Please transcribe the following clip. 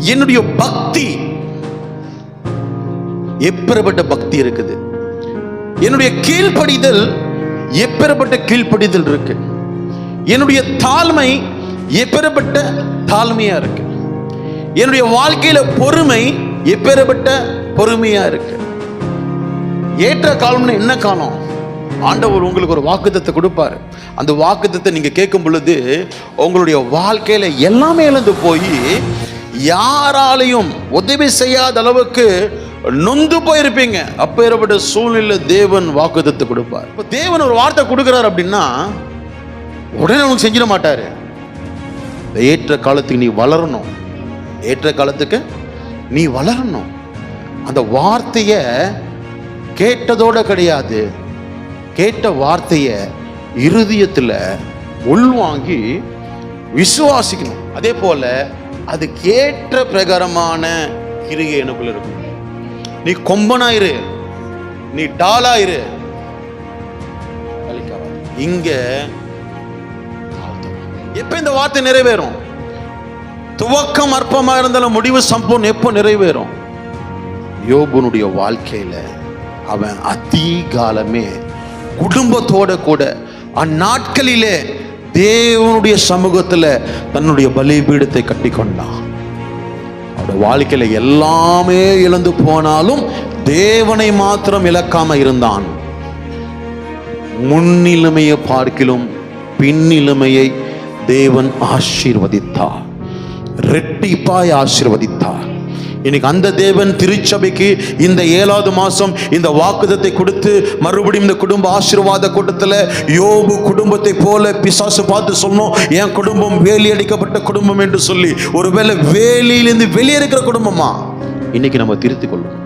என்னுடைய பக்தி. எப்பேற்பட்ட பக்தி இருக்குது. என்னுடைய கீழ்ப்படிதல் எப்பேற்பட்ட கீழ்ப்படிதல் இருக்கு. என்னுடைய தாழ்மை எப்பேற்பட்ட தாழ்மையா இருக்கு. என்னுடைய வாழ்க்கையில பொறுமை எப்பேற்பட்ட பொறுமையா இருக்கு. ஏற்ற காலம்னு என்ன காலம்? ஆண்டவர் உங்களுக்கு ஒரு வாக்குத்தத்தை கொடுப்பாரு. அந்த வாக்குத்தத்தை நீங்க கேட்கும் பொழுது உங்களுடைய வாழ்க்கையில எல்லாமே இழந்து போய் யாராலையும் உதவி செய்யாத அளவுக்கு நொந்து போயிருப்பீங்க. அப்பேற்பட்ட சூழ்நிலை தேவன் வாக்குத்தத்தை கொடுப்பார். இப்போ தேவன் ஒரு வார்த்தை கொடுக்குறாரு அப்படின்னா உடனே உனக்கு செஞ்சிட மாட்டாரு. ஏற்ற காலத்துக்கு நீ வளரணும். ஏற்ற காலத்துக்கு நீ வளரணும். அந்த வார்த்தையை கேட்டதோட கிடையாது. கேட்ட வார்த்தையை இருதயத்தில் உள்வாங்கி விசுவாசிக்கணும். அதே போல அது கேட்ட பிரகாரமான கிரிகை எனக்குள்ள இருக்கும். நீ கொம்பனாயிரு நீ டாலாயிரு இங்க எப்ப இந்த வார்த்தை நிறைவேறும்? துவக்கம் அற்பமா இருந்தாலும் முடிவு சம்பவம் எப்போ நிறைவேறும்? யோபனுடைய வாழ்க்கையில அவன் அதிகாலமே குடும்பத்தோட கூட அந்நாட்களிலே தேவனுடைய சமூகத்தில் தன்னுடைய பலிபீடத்தை கட்டி கொண்டான் அவருடைய வாழ்க்கையில் எல்லாமே இழந்து போனாலும் தேவனை மாத்திரம் இழக்காம இருந்தான். முன்னிலைமையை பார்க்கிலும் பின்னிலைமையை தேவன் ஆசீர்வதித்தார். ரெட்டிப்பாய் ஆசீர்வதித்தார். இன்னைக்கு அந்த தேவன் திருச்சபைக்கு இந்த ஏழாவது மாதம் இந்த வாக்குதத்தை கொடுத்து மறுபடியும் இந்த குடும்ப ஆசீர்வாத கூட்டத்தில் யோபு குடும்பத்தை போல பிசாசு பார்த்து சொன்னோம் என் குடும்பம் வேலி அடிக்கப்பட்ட குடும்பம் என்று சொல்லி. ஒருவேளை வேலியிலிருந்து வெளியே இருக்கிற குடும்பமா? இன்னைக்கு நம்ம திருத்திக் கொள்ளணும்